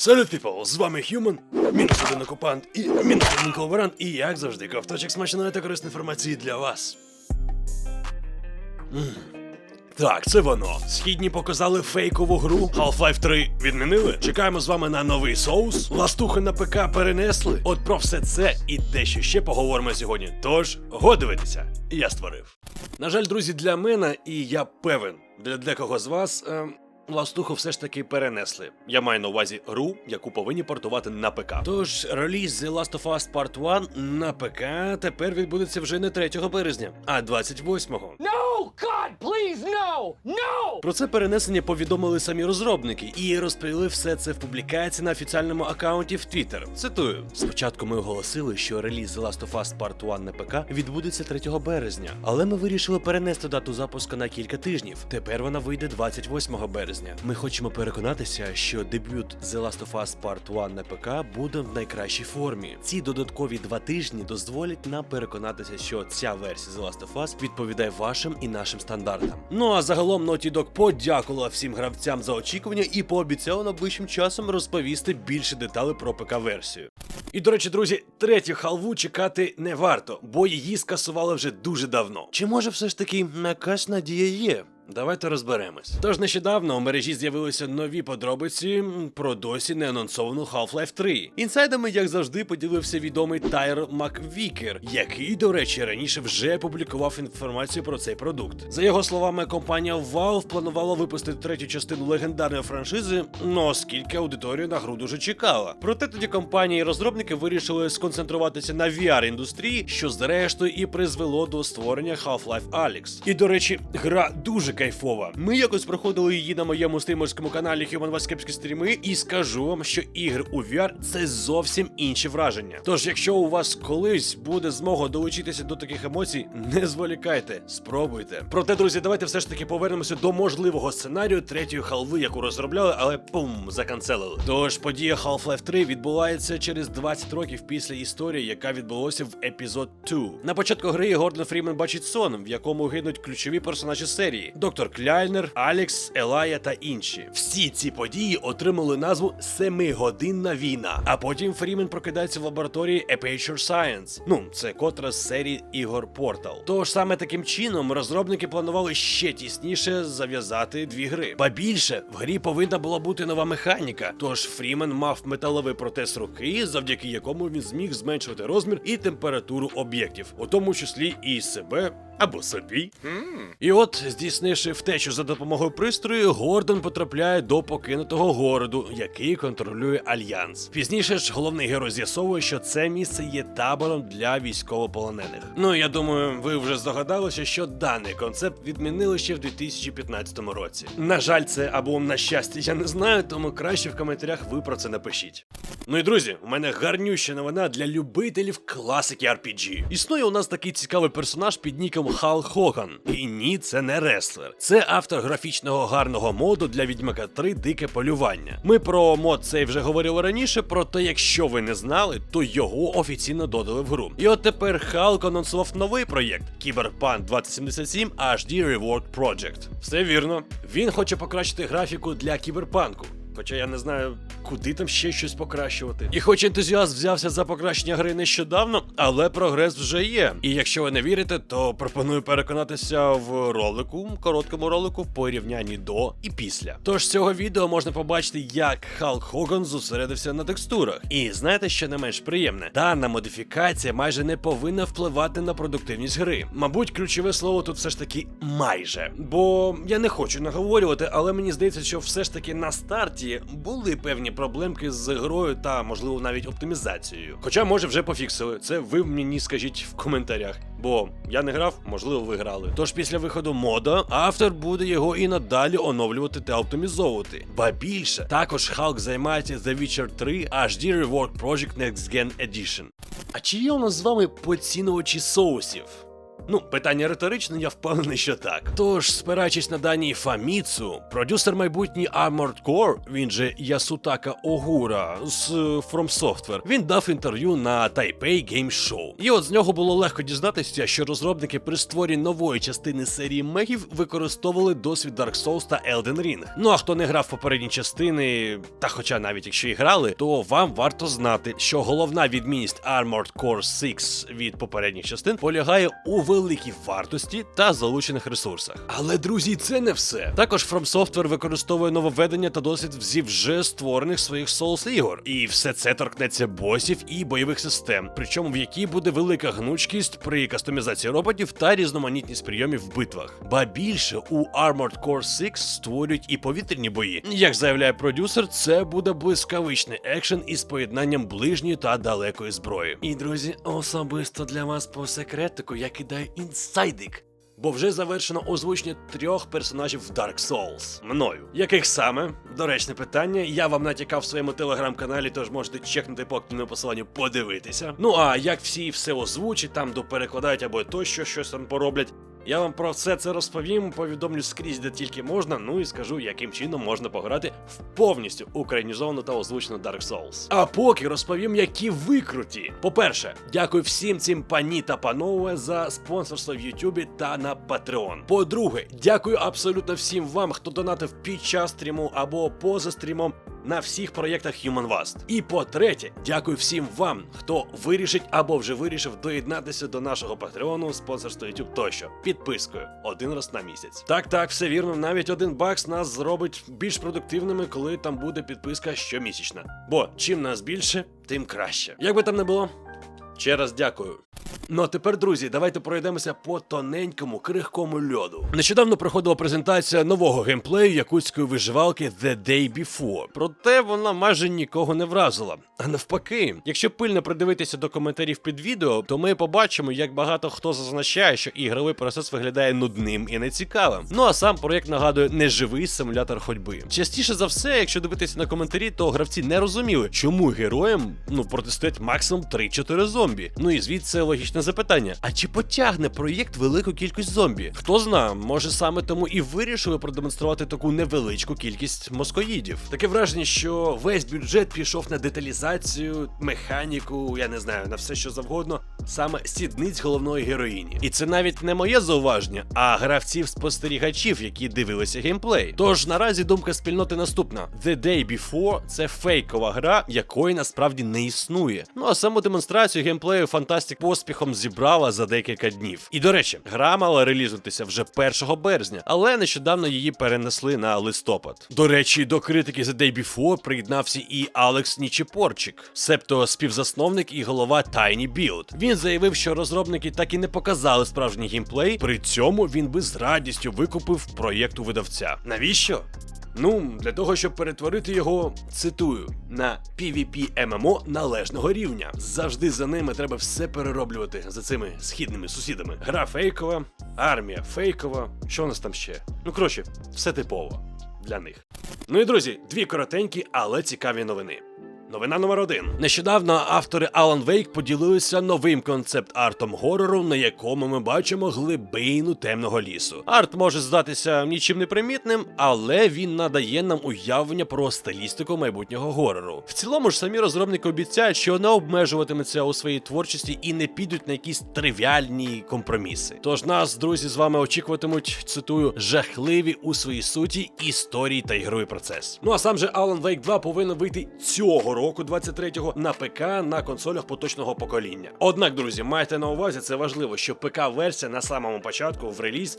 Салют, people! З вами Human, мінус один окупант і мінус один колаборант, і як завжди, ковточок смачної та корисної інформації для вас. М. Так, це воно. Східні показали фейкову гру. Half-Life 3 відмінили. Чекаємо з вами на новий соус. Ластухи на ПК перенесли. От про все це і дещо ще поговоримо сьогодні. Тож, годивитися. Я створив. На жаль, друзі, для мене, і я певен, для декого з вас. ем, Ластуху все ж таки перенесли. Я маю на увазі гру, яку повинні портувати на ПК. Тож реліз The Last of Us Part 1 на ПК тепер відбудеться вже не 3 березня, а 28-го. No! God, please, no! No! Про це перенесення повідомили самі розробники і розповіли все це в публікації на офіціальному аккаунті в Twitter. Цитую: спочатку ми оголосили, що реліз The Last of Us Part 1 на ПК відбудеться 3 березня, але ми вирішили перенести дату запуску на кілька тижнів. Тепер вона вийде 28 березня. Ми хочемо переконатися, що дебют The Last of Us Part 1 на ПК буде в найкращій формі. Ці додаткові два тижні дозволять нам переконатися, що ця версія The Last of Us відповідає вашим і нашим стандартам. Ну а загалом Naughty Dog подякувала всім гравцям за очікування і пообіцяла найближчим часом розповісти більше деталей про ПК-версію. І до речі, друзі, третю халву чекати не варто, бо її скасували вже дуже давно. Чи може все ж таки якась надія є? Давайте розберемось. Тож нещодавно у мережі з'явилися нові подробиці про досі не анонсовану Half-Life 3. Інсайдами, як завжди, поділився відомий Тайр Маквікер, який, до речі, раніше вже публікував інформацію про цей продукт. За його словами, компанія Valve планувала випустити третю частину легендарної франшизи, ну оскільки аудиторія на гру дуже чекала. Проте тоді компанії і розробники вирішили сконцентруватися на VR-індустрії, що зрештою і призвело до створення Half-Life Alyx. І до речі, гра дуже кайфова. Ми якось проходили її на моєму стримерському каналі Human Кепські стріми, і скажу вам, що ігри у VR це зовсім інші враження. Тож, якщо у вас колись буде змога долучитися до таких емоцій, не зволікайте, спробуйте. Проте, друзі, давайте все ж таки повернемося до можливого сценарію третьої халви, яку розробляли, але пум, заканцелили. Тож подія Half-Life 3 відбувається через 20 років після історії, яка відбулася в епізод 2. На початку гри Гордон Фрімен бачить сон, в якому гинуть ключові персонажі серії: доктор Кляйнер, Алекс, Елая та інші. Всі ці події отримали назву Семигодинна війна. А потім Фрімен прокидається в лабораторії Aperture Science. Ну, це котра з серії ігор Portal. Тож саме таким чином розробники планували ще тісніше зав'язати дві гри. Ба більше в грі повинна була бути нова механіка. Тож Фрімен мав металевий протез руки, завдяки якому він зміг зменшувати розмір і температуру об'єктів, у тому числі і себе або собі. І от, здійснивши втечу за допомогою пристрою, Гордон потрапляє до покинутого городу, який контролює альянс. Пізніше ж головний герой з'ясовує, що це місце є табором для військовополонених. Ну я думаю, ви вже здогадалися, що даний концепт відмінили ще в 2015 році. На жаль, це або на щастя, я не знаю, тому краще в коментарях ви про це напишіть. Ну і друзі, у мене гарнюща новина для любителів класики RPG. Існує у нас такий цікавий персонаж під ніком Хал Хоган. І ні, це не реслер. Це автор графічного гарного моду для Відьмака 3 Дике полювання. Ми про мод цей вже говорили раніше, проте якщо ви не знали, то його офіційно додали в гру. І от тепер Халк анонсував новий проєкт Cyberpunk 2077 HD Rework Project. Все вірно. Він хоче покращити графіку для кіберпанку. Хоча я не знаю, куди там ще щось покращувати. І хоч ентузіаст взявся за покращення гри нещодавно, але прогрес вже є. І якщо ви не вірите, то пропоную переконатися в ролику, короткому ролику в порівнянні до і після. Тож з цього відео можна побачити, як Халк Хоган зосередився на текстурах. І знаєте, що не менш приємне? Дана модифікація майже не повинна впливати на продуктивність гри. Мабуть, ключове слово тут все ж таки майже. Бо я не хочу наговорювати, але мені здається, що все ж таки на старті були певні проблемки з грою та, можливо, навіть оптимізацією. Хоча, може, вже пофіксили. Це ви мені скажіть в коментарях. Бо я не грав, можливо, ви грали. Тож після виходу мода автор буде його і надалі оновлювати та оптимізовувати. Ба більше, також Халк займається The Witcher 3 HD Rework Project Next Gen Edition. А чи є у нас з вами поцінувачі соусів? Ну, питання риторичне, я впевнений, що так. Тож, спираючись на дані Фаміцу, продюсер майбутній Armored Core, він же Ясутака Огура з е, From Software, він дав інтерв'ю на Taipei Game Show. І от з нього було легко дізнатися, що розробники при створі нової частини серії мегів використовували досвід Dark Souls та Elden Ring. Ну а хто не грав попередні частини, та хоча навіть якщо і грали, то вам варто знати, що головна відмінність Armored Core 6 від попередніх частин полягає у великій вартості та залучених ресурсах. Але друзі, це не все. Також From Software використовує нововведення та досвід зі вже створених своїх Souls ігор. І все це торкнеться босів і бойових систем, причому в якій буде велика гнучкість при кастомізації роботів та різноманітність прийомів в битвах. Ба більше у Armored Core 6 створюють і повітряні бої. Як заявляє продюсер, це буде блискавичний екшен із поєднанням ближньої та далекої зброї. І друзі, особисто для вас по секретику я кидаю інсайдик. Бо вже завершено озвучення трьох персонажів в Dark Souls мною. Яких саме? Доречне питання. Я вам натякав в своєму телеграм-каналі, тож можете чекнути по активному посиланню подивитися. Ну а як всі все озвучать, там доперекладають або тощо щось там пороблять. Я вам про все це розповім, повідомлю скрізь, де тільки можна, ну і скажу, яким чином можна пограти в повністю українізовану та озвучену Dark Souls. А поки розповім, які викруті. По-перше, дякую всім цим пані та панове за спонсорство в Ютубі та на Patreon. По-друге, дякую абсолютно всім вам, хто донатив під час стріму або поза стрімом на всіх проєктах Human Vast. І по-третє, дякую всім вам, хто вирішить або вже вирішив доєднатися до нашого патреону, спонсорства YouTube тощо. Підпискою один раз на місяць. Так, так, все вірно. Навіть один бакс нас зробить більш продуктивними, коли там буде підписка щомісячна. Бо чим нас більше, тим краще. Як би там не було, ще раз дякую. Ну а тепер, друзі, давайте пройдемося по тоненькому крихкому льоду. Нещодавно проходила презентація нового геймплею якутської виживалки The Day Before. Проте вона майже нікого не вразила. А навпаки, якщо пильно придивитися до коментарів під відео, то ми побачимо, як багато хто зазначає, що ігровий процес виглядає нудним і нецікавим. Ну а сам проєкт нагадує неживий симулятор ходьби. Частіше за все, якщо дивитися на коментарі, то гравці не розуміли, чому героям ну протистоять максимум 3-4 зомбі. Ну і звідси логічне запитання: а чи потягне проєкт велику кількість зомбі? Хто зна, може саме тому і вирішили продемонструвати таку невеличку кількість москоїдів. Таке враження, що весь бюджет пішов на деталізацію, механіку, я не знаю, на все що завгодно, саме сідниць головної героїні. І це навіть не моє зауваження, а гравців-спостерігачів, які дивилися геймплей. Тож наразі думка спільноти наступна: The Day Before це фейкова гра, якої насправді не існує. Ну а саму демонстрацію геймплею Фантастик поспіхом зібрала за декілька днів. І до речі, гра мала релізуватися вже 1 березня, але нещодавно її перенесли на листопад. До речі, до критики The Day Before приєднався і Алекс Нічепорчик, себто співзасновник і голова Tiny Build. Він заявив, що розробники так і не показали справжній геймплей. При цьому він би з радістю викупив проєкт у видавця. Навіщо? Ну, для того, щоб перетворити його, цитую, на PvP ММО належного рівня. Завжди за ними треба все перероблювати за цими східними сусідами. Гра фейкова, армія фейкова. Що у нас там ще? Ну коротше, все типово для них. Ну і друзі, дві коротенькі, але цікаві новини. Новина номер один. Нещодавно автори Alan Wake поділилися новим концепт-артом горору, на якому ми бачимо глибину темного лісу. Арт може здатися нічим не примітним, але він надає нам уявлення про стилістику майбутнього горору. В цілому ж самі розробники обіцяють, що не обмежуватимуться у своїй творчості і не підуть на якісь тривіальні компроміси. Тож нас, друзі, з вами очікуватимуть, цитую, жахливі у своїй суті історії та ігровий процес. Ну а сам же Alan Wake 2 повинен вийти цього року, 23-го, на ПК на консолях поточного покоління. Однак, друзі, майте на увазі, це важливо, що ПК-версія на самому початку в реліз.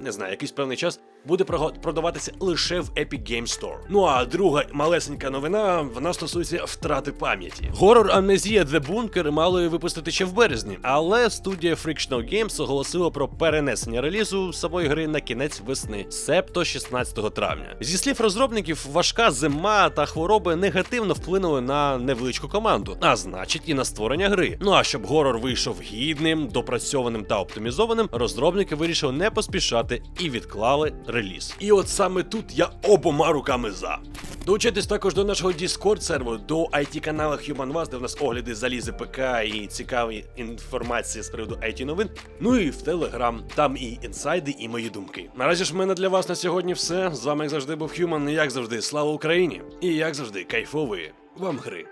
Не знаю, якийсь певний час буде продаватися лише в Epic Game Store. Ну а друга малесенька новина вона стосується втрати пам'яті. Горор Amnesia The Bunker мали випустити ще в березні, але студія Frictional Games оголосила про перенесення релізу самої гри на кінець весни, себто 16 травня. Зі слів розробників, важка зима та хвороби негативно вплинули на невеличку команду, а значить і на створення гри. Ну а щоб горор вийшов гідним, допрацьованим та оптимізованим, розробники вирішили не поспішати і відклали реліз. І от саме тут я обома руками за. Долучайтесь також до нашого Discord серверу, до IT каналу HumanVas, де в нас огляди залізи ПК і цікаві інформації з приводу IT новин. Ну і в Telegram, там і інсайди, і мої думки. Наразі ж в мене для вас на сьогодні все. З вами як завжди був Human, і як завжди, слава Україні! І як завжди, кайфової вам гри.